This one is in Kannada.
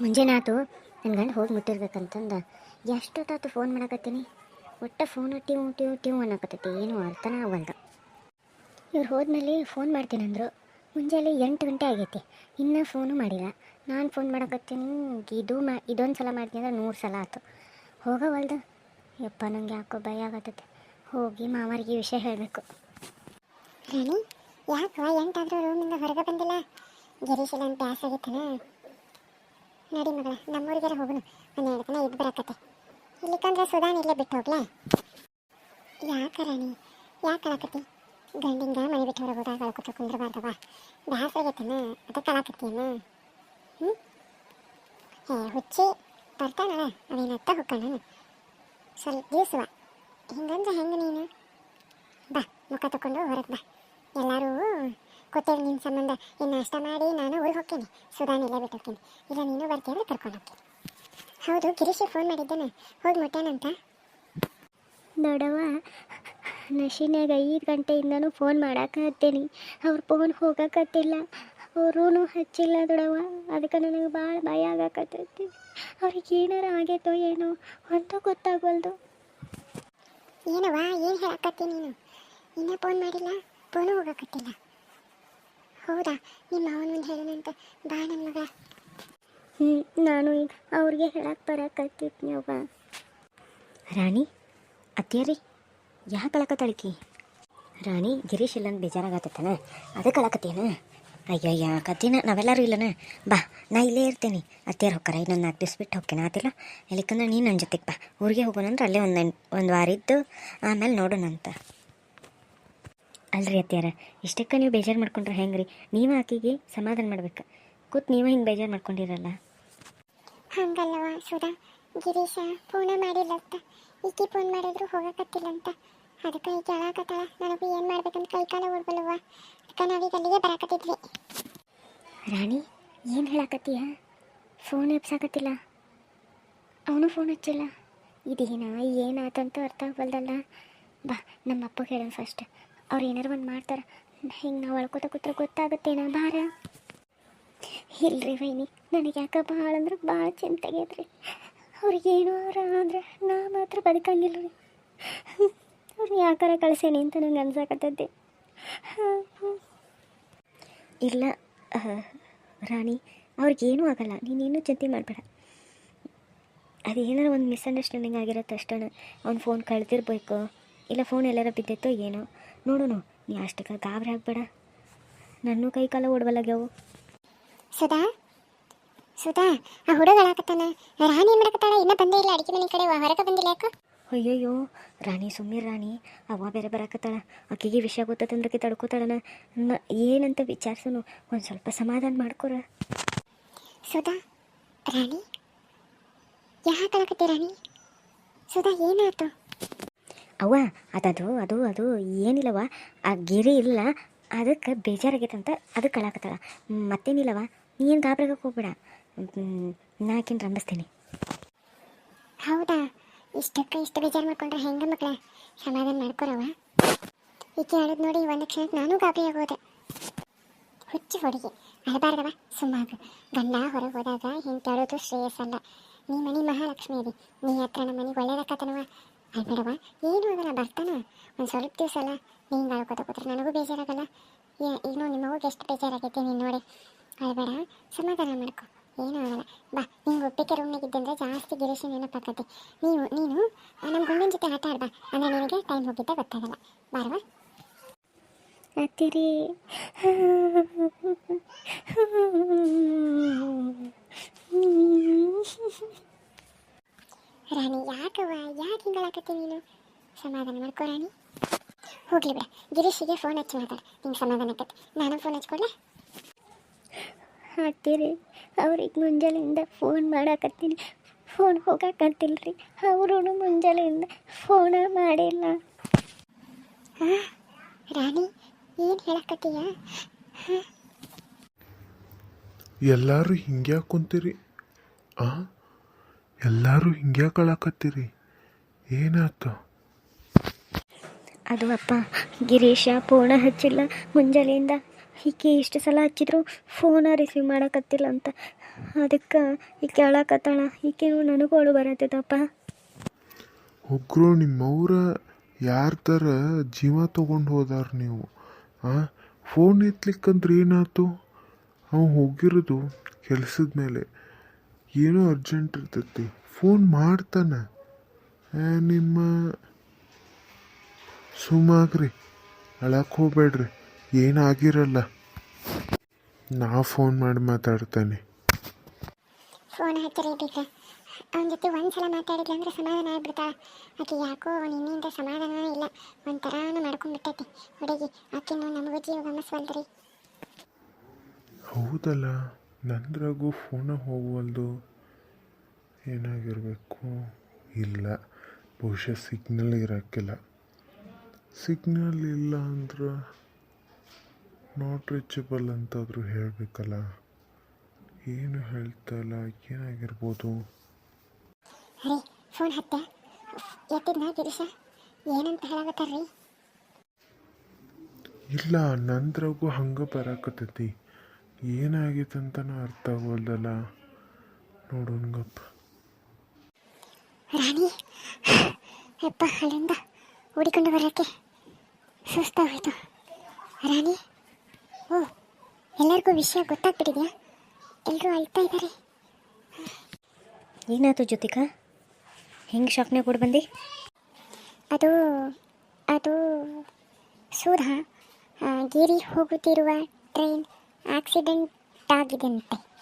ಮುಂಜಾನೆ ಆತು ನನ್ನ ಗಂಡ ಹೋಗಿ ಮುಟ್ಟಿರ್ಬೇಕಂತಂದು ಎಷ್ಟೊತ್ತಾತು ಫೋನ್ ಮಾಡಕತ್ತೀನಿ? ಒಟ್ಟು ಫೋನ್ ಟ್ಯೂ ಟ್ಯೂ ಟ್ಯೂ ಅನ್ನಕತ್ತೈತಿ, ಏನು ಅರ್ಥನ ಆಗಲ್ದು ಇವ್ರು ಹೋದ್ಮೇಲೆ ಫೋನ್ ಮಾಡ್ತೀನಂದ್ರು, ಮುಂಜಾನೆ ಎಂಟು ಗಂಟೆ ಆಗೈತಿ, ಇನ್ನೂ ಫೋನು ಮಾಡಿಲ್ಲ. ನಾನು ಫೋನ್ ಮಾಡಕತ್ತೀನಿ, ಇದು ಮಾ, ಇದೊಂದು ಸಲ ಮಾಡ್ತೀನಿ ಅಂದ್ರೆ ನೂರು ಸಲ ಆಯ್ತು ಹೋಗವಲ್ದು? ಯಪ್ಪ ನನಗೆ ಯಾಕೋ ಭಯ ಆಗತ್ತೈತೆ ಹೋಗಿ ಮಾವರಿಗೆ ವಿಷಯ ಹೇಳಬೇಕು. ರಾಣಿ ಎಂಟಾದರೂ ಎಂಟಾದ್ರೂ ರೂಮಿಂದ ಹೊರಗೆ ಬಂದಿಲ್ಲ? ಗಿರೀಶ್ ಇಲ್ಲ ಅಂತ ಆಸೆ ಆಗಿತ್ತನ ನಡಿ ಮಗಳ ನಮ್ಮೂರಿಗಾರ ಹೋಗೋಣ ಎರಡು ದಿನ ಇದ್ದು ಬರಕತ್ತೆ. ಇಲ್ಲಿಕಂದ್ರೆ ಸುಧಾನ್ ಇಲ್ಲೇ ಬಿಟ್ಟು ಹೋಗ್ಲಾ? ಯಾಕ ರಾಣಿ? ಯಾಕೆ ಅಳಕತ್ತಿ ಗಂಡಿಂದ ಮನೆ ಬಿಟ್ಟು ಹೊರಗೋದಾಗ ಅಳ್ಕೊತ ಕುಂದ್ರಬಾರ್ದವ. ಬ್ಯಾಸರ ಆಗೈತನ ಅದಕ್ಕೆ ಅಳಕತ್ತೀನ ಹ್ಞೂ ಹೇ, ಹುಚ್ಚಿ ಬರ್ತಾನಲ್ಲ ಅವೇನತ್ತ ಹೊಕ್ಕಣ ಸ್ವಲ್ಪ ದಿವ್ಸವ ಹಿಂಗಂದ್ರೆ ಹೆಂಗೆ ನೀನು? ಬಾ, ಮುಖ ತಕೊಂಡು ಹೊರಗೆ ಬಾ. ಎಲ್ಲರೂ ಕೂತೇಳಿ ನಿನ್ನ ಸಂಬಂಧ ಇನ್ನು ನಾಷ್ಟ ಮಾಡಿ ನಾನು ಊರಿಗೆ ಹೋಗ್ತೀನಿ. ಸುಧಾನ್ ಇಲ್ಲೇ ಬಿಟ್ಟು ಹೋಗ್ತೀನಿ. ಇಲ್ಲ ನೀನು ಬರ್ತೀಯ ಕರ್ಕೊಂಡು ಹೋಗ್ತೀನಿ. ಹೌದು ಗಿರೀಶ್ ಫೋನ್ ಮಾಡಿದ್ದೇನೆ. ಹೋಗಿ ಮುಟ್ಟಾನಂತ ನೋಡವ್ವ ನಶಿನಾಗ ಐದು ಗಂಟೆಯಿಂದನೂ ಫೋನ್ ಮಾಡಾಕತ್ತೀನಿ ಅವ್ರ ಫೋನ್ ಹೋಗಕತ್ತಿಲ್ಲ ಅವರೂ ಹಚ್ಚಿಲ್ಲ ದೊಡವ್ವ ಅದಕ್ಕೆ ನನಗೆ ಭಾಳ ಭಯ ಆಗಾಕತ್ತೈತಿ ಅವ್ರಿಗೆ ಏನಾರ ಆಗೈತೋ ಏನೋ ಅಂತ ಗೊತ್ತಾಗಲ್ದು ಏನವ್ವ ಏನು ಹೇಳಕತ್ತಿ ನೀನು? ಇನ್ನೂ ಫೋನ್ ಮಾಡಿಲ್ಲ ಫೋನು ಹೋಗಕತ್ತಿಲ್ಲ ಹೌದಾ? ನಿಮ್ಮ ಅವನ ಮುಂದೆ ಬಾ ನನ್ನ ಮಗ. ಹ್ಞೂ ನಾನು ಈಗ ಅವ್ರಿಗೆ ಹೇಳಕ್ಕೆ ಬರಕತ್ತಿದ್ನಿ ಅವ್ವ. ರಾಣಿ, ಅತ್ತಿಯರಿ ಯಾಕೆ ಕಳಕತ್ತಳಿಕಿ ರಾಣಿ, ಗಿರೀಶ್ ಇಲ್ಲಂದು ಬೇಜಾರಾಗತ್ತೇನ ಅದಕ್ಕೆ ಕಳಕತ್ತೇನ? ಅಯ್ಯಯ್ಯ ಕತ್ತಿನ ನಾವೆಲ್ಲರೂ ಇಲ್ಲನ? ಬಾ, ನಾ ಇಲ್ಲೇ ಇರ್ತೇನೆ. ಅತ್ತಿಯರ್ ಹೊಕ್ಕಾರ, ಇನ್ನೊಂದು ನಾಲ್ಕು ದಿವ್ಸ ಬಿಟ್ಟು ಹೋಗ್ತೇನೆ, ಆತಿಲ್ಲ? ಎಲ್ಲಿಕಂದ್ರೆ ನೀನು ನನ್ನ ಜೊತೆಗೆ ಬಾ. ಊರಿಗೆ ಹೋಗೋಣ ಅಂದ್ರೆ ಅಲ್ಲೇ ಒಂದು ಒಂದು ವಾರ ಇದ್ದು, ಆಮೇಲೆ ನೋಡೋಣಂತ. ಅಲ್ರಿ ಅತ್ತಿಯಾರ ಇಷ್ಟಕ್ಕೆ ನೀವು ಬೇಜಾರು ಮಾಡ್ಕೊಂಡ್ರೆ ಹೆಂಗೆ ರೀ ನೀವು ಆಕಿಗೆ ಸಮಾಧಾನ ಮಾಡ್ಬೇಕು. ಕೂತ್ ನೀವು ಹಿಂಗೆ ಬೇಜಾರು ಮಾಡ್ಕೊಂಡಿರಲ್ಲ. ಹಂಗಲ್ಲವ ಸುಧಾ ಗಿರೀಶ ಫೋನ ಮಾಡಿಲ್ಲಂತ. ಈಕೆ ಫೋನ್ ಮಾಡಿದ್ರು ಹೋಗಕತ್ತಿಲ್ಲ ಅಂತ ಅದಕ್ಕೆ ಈಗ ಹೇಳಕತ್ತಾಳ ನನಗೂ ಏನು ಮಾಡ್ಬೇಕಂತ ಕೈ ಕಾಲ ಓಡ್ಬಲ್ವ ಅದಕ್ಕೆ ನಾವೀಗ ಅಲ್ಲಿಗೆ ಬರಾಕತ್ತಿದ್ವಿ. ರಾಣಿ ಏನು ಹೇಳಾಕತ್ತೀಯ? ಫೋನ್ ಎಪ್ಸಾಕತ್ತಿಲ್ಲ ಅವನು ಫೋನ್ ಹಚ್ಚಿಲ್ಲ. ಇದೇನ ಏನಾತಂತ ಅರ್ಥ ಆಗಲ್ದಲ್ಲ ಬಾ ನಮ್ಮ ಅಪ್ಪಗೆ ಹೇಳೋಣ ಫಸ್ಟ್ ಅವ್ರು ಏನಾರು ಒಂದು ಮಾಡ್ತಾರೆ. ಹಿಂಗೆ ನಾವು ಅಳ್ಕೋತ ಕೂತ್ರೆ ಗೊತ್ತಾಗುತ್ತೇನ ಭಾರ. ಇಲ್ರಿ ವೈನಿ, ನನಗೆ ಯಾಕೆ ಭಾಳ ಅಂದ್ರೆ ಭಾಳ ಅವ್ರಿಗೆ ಏನೋ ಅಂದ್ರೆ ನಾ ಮಾತ್ರ ಬದುಕಂಗಿಲ್ಲ ರೀ ಅವ್ರನ್ನ ಯಾಕಾರ ಕಳ್ಸೇನಿ ಅಂತ ನಂಗೆ ಅನ್ಸಾಕತ್ತೈತಿ. ಇಲ್ಲ ರಾಣಿ ಅವ್ರಿಗೇನೂ ಆಗಲ್ಲ ನೀನೇನು ಚಿಂತೆ ಮಾಡಬೇಡ. ಅದು ಏನಾರ ಒಂದು ಮಿಸ್ಅಂಡರ್ಸ್ಟ್ಯಾಂಡಿಂಗ್ ಆಗಿರತ್ತೆ ಅಷ್ಟೇ ಅವ್ನು ಫೋನ್ ಕಳ್ದಿರ್ಬೇಕು. ಇಲ್ಲ ಫೋನ್ ಎಲ್ಲಾರ ಬಿದ್ದೈತೋ ಏನೋ. ನೋಡೋಣ ನೀ ಅಷ್ಟಕ್ಕೆ ಗಾಬರಿ ಆಗಬೇಡ. ನನ್ನೂ ಕೈ ಕಾಲ ಓಡಬಲ್ಲಾಗ್ಯಾವು ಸುಧಾ ಸುಧಾ ಆ ಹುಡುಗ ಹೇಳಕತ್ತಾನ. ರಾಣಿ ಏನು ಮಾಡಕತ್ತಾಳ ಇನ್ನ ಬಂದೇ ಇಲ್ಲ ಅಡಿಕೆ ಮನೆ ಕಡೆ ಹೊರಗೆ ಬಂದಿಲ್ಲ ಯಾಕೋ? ಅಯ್ಯಯ್ಯೋ ರಾಣಿ ಸುಮ್ಮೀರ್ ರಾಣಿ. ಅವ್ವ ಬೇರೆ ಬರಾಕತ್ತಾಳ. ಆಕೆಗೆ ವಿಷಯ ಗೊತ್ತಂದ್ರೆ ತಡ್ಕೋತಾಳನ. ನ ಏನಂತ ವಿಚಾರಿಸೋನು. ಒಂದು ಸ್ವಲ್ಪ ಸಮಾಧಾನ ಮಾಡ್ಕೊರ. ಸುಧಾ ರಾಣಿ? ಯಾಕೆ ಕಳಕತ್ತೆ ರಾಣಿ? ಸುಧಾ ಏನಾಯ್ತು? ಅವ್ವ ಅದದು ಅದು ಅದು ಏನಿಲ್ಲವ ಆ ಗಿರಿ ಇಲ್ಲ ಅದಕ್ಕೆ ಬೇಜಾರಾಗೈತೆ ಅಂತ ಅದು ಕಳಾಕತ್ತಾಳ. ಮತ್ತೇನಿಲ್ಲವ ನೀನು ಗಾಬ್ರಾಗಕ್ಕೆ ಹೋಗ್ಬೇಡ. ನಾಕಿನ ನಾ ರಂಬಿಸ್ತೀನಿ. ಹೌದಾ? ಇಷ್ಟಕ್ಕೆ ಇಷ್ಟು ಬೇಜಾರು ಮಾಡ್ಕೊಂಡ್ರೆ ಹೆಂಗ ಮಕ್ಕಳ ಸಮಾಧಾನ ಮಾಡ್ಕೊರವ ಈಕೆ ಹೇಳೋದು ನೋಡಿ ಒಂದು ಕ್ಷಣಕ್ಕೆ ನಾನು ಗಾಬರಿ ಆಗೋದೆ. ಹುಚ್ಚು ಹುಡುಗಿ. ಅಳಬಾರ್ದವ ಸುಮ್ಮಾಗು. ಗಂಡ ಹೊರಗೆ ಹೋದಾಗ ಹಿಂಗೆ ಕೇಳೋದು ಶ್ರೇಯಸ್ಸಲ್ಲ. ನೀ ಮನೆ ಮಹಾಲಕ್ಷ್ಮಿ ಅದಿ. ನೀ ಹತ್ರ ನಮ್ಮ ಮನೆಗೆ ಒಳ್ಳೇದಕ್ಕತನವ ಅಲ್ಬೇಡವ ಏನು ಆಗಲ್ಲ ಬರ್ತಾನ? ಒಂದು ಸ್ವಲ್ಪ ದಿವಸ ಅಲ್ಲ ನೀನು ಹಿಂಗೆ ಅಳ್ಕೋತ ಕೂತ್ರೆ ನನಗೂ ಬೇಜಾರಾಗಲ್ಲ. ನೋಡಿ ನಿಮ್ಮವ್ಗೆ ಎಷ್ಟು ಬೇಜಾರಾಗೈತೆ ನೀನು ನೋಡಿ. ಅಳ್ಬೇಡ ಸಮಾಧಾನ ಮಾಡ್ಕೊ. ಏನೂ ಆಗಲ್ಲ. ಬಾ ನಿಂಗೆ ಒಪ್ಪಿಗೆ ರೂಮ್ನಾಗಿದ್ದಂದ್ರೆ ಜಾಸ್ತಿ ಗಿರೀಶ ನೆನಪಾಕತಿ ನೀವು ನೀನು ನಮ್ಮ ಗುಂಡಿನ ಜೊತೆ ಆಟ ಆಡ್ಬಾ. ಅಂದರೆ ನಿನಗೆ ಟೈಮ್ ಹೋಗಿದ್ದ ಗೊತ್ತಾಗಲ್ಲ. ಬಾರವಾ? ಅತ್ತಿರಿ. ರಾಣಿ ಯಾಕವ್ವ? ಯಾಕೆ ಹಿಂಗಳಾಕತ್ತಿ ನೀನು? ಸಮಾಧಾನ ಮಾಡ್ಕೋ ರಾಣಿ. ಹೋಗ್ಲಿ ಬಿಡ. ಗಿರೀಶಿಗೆ ಫೋನ್ ಹಚ್ಚಿ ಮಾತಾಡ. ನಿಂಗೆ ಸಮಾಧಾನ ನಾನು ಫೋನ್ ಹಚ್ಕೊಡ್ಲೆ? ಹಾಕ್ತೀರಿ. ಅವ್ರಿಗೆ ಮುಂಜಾನೆಯಿಂದ ಫೋನ್ ಮಾಡಾಕತ್ತೀನಿ. ಫೋನ್ ಹೋಗಾಕತ್ತಿಲ್ಲ ರೀ ಅವರು ಮುಂಜಾನೆಯಿಂದ ಫೋನ ಮಾಡಿಲ್ಲ. ಹಾಂ ರಾಣಿ ಏನು ಹೇಳಕತ್ತೀಯ? ಎಲ್ಲರೂ ಹಿಂಗೆ ಕುಂತೀರಿ? ಆ? ಎಲ್ಲರೂ ಹಿಂಗೆ ಕಳಾಕತ್ತೀರಿ ಏನಾಯ್ತು? ಅದು ಅಪ್ಪ ಗಿರೀಶ ಫೋನ ಹಚ್ಚಿಲ್ಲ. ಮುಂಜಾನೆಯಿಂದ ಈಕೆ ಇಷ್ಟು ಸಲ ಹಚ್ಚಿದ್ರು ಫೋನ ರಿಸೀವ್ ಮಾಡಕತ್ತಿಲ್ಲ ಅಂತ. ಅದಕ್ಕೆ ಈಗ ಕೇಳಕತ್ತಾಳ. ಈಕೆ ನನಗೂ ಅಳು ಬರತ್ತದಪ್ಪ. ಒಗ್ರು ನಿಮ್ಮವ್ರ ಯಾರ ಥರ ಜೀವ ತೊಗೊಂಡು ಹೋದಾರ ನೀವು ಆ? ಫೋನ್ ಎತ್ಲಿಕ್ಕಂದ್ರೆ ಏನಾಯ್ತು? ಅವ ಹೋಗಿರೋದು ಕೆಲಸದ ಮೇಲೆ. ಏನೋ ಅರ್ಜೆಂಟ್ ಇರ್ತೈತಿ. ಫೋನ್ ಮಾಡ್ತಾನೆ. ನಿಮ್ಮ ಸುಮ್ಮಾಗ್ರಿ ಅಳಕ್ಕೆ ಹೋಗ್ಬೇಡ್ರಿ. ಏನಾಗಿರಲ್ಲ. ನಾ ಫೋನ್ ಮಾಡಿ ಮಾತಾಡ್ತೇನೆ. ಫೋನ್ ಹಾಕಿರಿ ಬೇಕ ಅವನ ಜೊತೆ ಒಂದು ಸಲ ಮಾತಾಡಿದ್ರಿ ಅಂದ್ರೆ ಸಮಾಧಾನ ಆಗ್ಬಿಡ್ತಾ? ಆಕೆ ಯಾಕೋ ನಿನ್ನಿಂದ ಸಮಾಧಾನ ಇಲ್ಲ. ಒಂಥರಾನು ಮಾಡ್ಕೊಂಡ್ಬಿಟ್ಟೈತಿ. ಹುಡುಗಿ ಆಕೆ ನಮಗೂ ಜೀವ ಗಮನಿಸ್ವಲ್ರಿ ಹೌದಲ್ಲ. ನಂದ್ರಾಗೂ ಫೋನ ಹೋಗುವಲ್ದು ಏನಾಗಿರಬೇಕು? ಇಲ್ಲ. ಬಹುಶಃ ಸಿಗ್ನಲ್ ಇರೋಕ್ಕಿಲ್ಲ. ಸಿಗ್ನಲ್ ಇಲ್ಲ ಅಂದ್ರೆ ನಾಟ್ ರೀಚಬಲ್ ಅಂತಾದರೂ ಹೇಳಬೇಕಲ್ಲ. ಏನು ಹೇಳ್ತಲ್ಲ ಏನಾಗಿರ್ಬೋದು? ರೀ ಫೋನ್ ಹತ್ತೆ? ಎತ್ತಿದ್ನ ಗಿರೀಶ ಏನಂತ ಹೇಳಾಕತ್ತಾರ್ರಿ? ಇಲ್ಲ ನಂದ್ರಾಗೂ ಹಂಗೆ ಬರಾಕತ್ತೈತಿ. ಏನಾಗೈತಂತನೂ ಅರ್ಥ ಆಗೋಲ್ದಲ್ಲ ನೋಡೋಣಗಪ್ಪ ರಾಣಿ ಅಪ್ಪ ಅಲ್ಲಿಂದ ಹುಡಿಕೊಂಡು ಬರೋಕ್ಕೆ ಸುಸ್ತಾಗೋಯ್ತು. ರಾಣಿ ಓ ಎಲ್ಲರಿಗೂ ವಿಷಯ ಗೊತ್ತಾಗ್ಬಿಟ್ಟಿದ್ಯಾ? ಎಲ್ಲರೂ ಅಳ್ತಾ ಇದ್ದಾರೆ. ಏನಾಯ್ತು ಜ್ಯೋತಿಕಾ? ಹೆಂಗೆ ಶಾಕ್ನೆ ಕೊಡು ಬಂದು? ಅದು ಅದು ಸುಧಾ ಗಿರಿ ಹೋಗುತ್ತಿರುವ ಟ್ರೈನ್ ಆಕ್ಸಿಡೆಂಟ್ ಆಗಿದೆಂತೆ ನೀವು